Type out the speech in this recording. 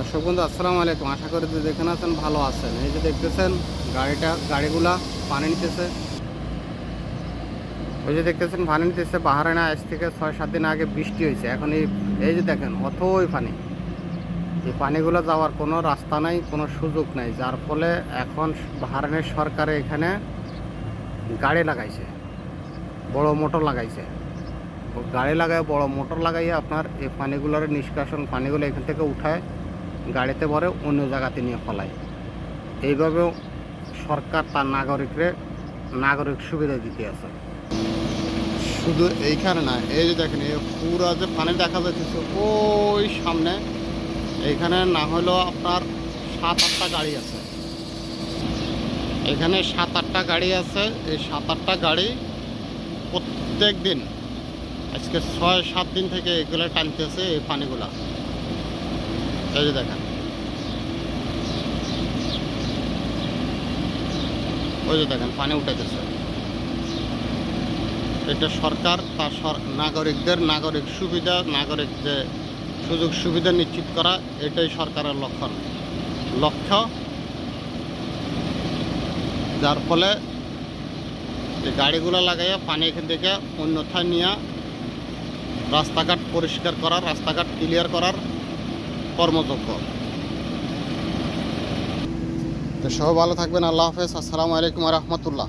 দর্শক বন্ধু, আসসালামু আলাইকুম। আশা করি যে যেখানে আছেন ভালো আছেন। এই যে দেখতেছেন, গাড়িটা, গাড়িগুলা পানি নিতেছে। ওই যে দেখতেছেন, পানি নিতেছে। বাহারানা আজ থেকে ছয়, সাত দিন আগে বৃষ্টি হয়েছে। এখন এই এই যে দেখেন, অথই পানি। এই পানিগুলো যাওয়ার কোনো রাস্তা নাই, কোনো সুযোগ নাই। যার ফলে এখন বাহারানের সরকারে এখানে গাড়ি লাগাইছে, বড় মোটর লাগাইছে। গাড়ি লাগায় বড় মোটর লাগাইয়ে আপনার এই পানিগুলোর নিষ্কাশন পানিগুলো এখান থেকে উঠায়। গাড়িতে ভরে অন্য জায়গাতে নিয়ে ফলায় এইভাবেও সরকার তার নাগরিকরে নাগরিক সুবিধা দিতে আছে। শুধু এইখানে না, এই যে দেখেন, এই পুরো যে পানি দেখা যাচ্ছে ওই সামনে এইখানে না হলেও আপনার সাত আটটা গাড়ি আছে। এখানে সাত আটটা গাড়ি আছে, এই সাত আটটা গাড়ি প্রত্যেক দিন আজকে ছয় সাত দিন থেকে এগুলো টানতেছে এই পানিগুলা। এই যে দেখেন। ওই যে দেখেন, পানি উঠাইতেছে। এটা সরকার তার নাগরিকদের নাগরিক সুবিধা, নাগরিক যে সুযোগ সুবিধা নিশ্চিত করা, এটাই সরকারের লক্ষণ। লক্ষ্য, যার ফলে গাড়িগুলো লাগাইয়া পানি এখান থেকে অন্যথায় নিয়ে রাস্তাঘাট পরিষ্কার করার, রাস্তাঘাট ক্লিয়ার করার কর্মযোগ্য। তো সব ভালো থাকবেন আল্লাহ হাফেজ। আসসালামু আলাইকুম রহমতুল্লাহ।